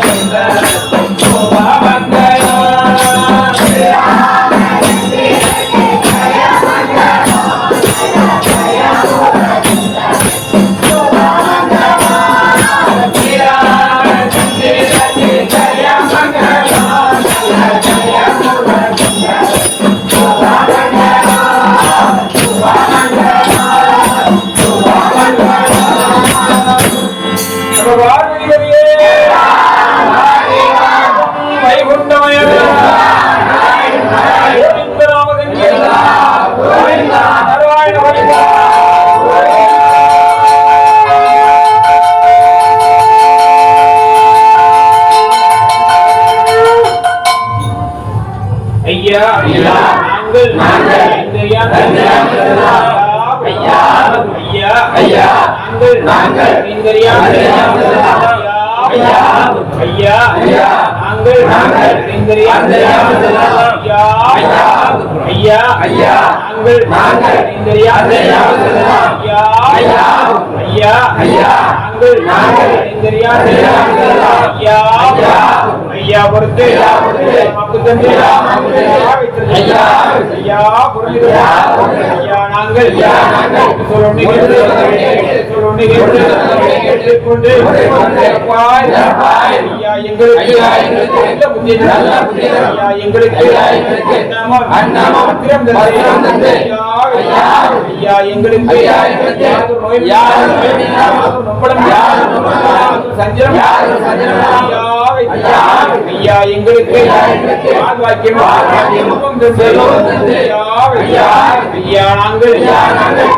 가 ஐயா நாங்கள் நாங்கள் ஐயா ஐயா ஐயா நாங்கள் ஐயா ஐயா நாங்கள் நாங்கள் ஐயா ஐயா ஐயா ஐயா பொறுத்து ஐயா பொருள் ஐயா நாங்கள் சொல்லுங்க கேட்டுக்கொண்டு எங்களுக்கு நல்ல புத்தி எங்களுக்கு ஐயா எங்களுக்கு ஐயா நாங்கள் ஐயா நாங்கள்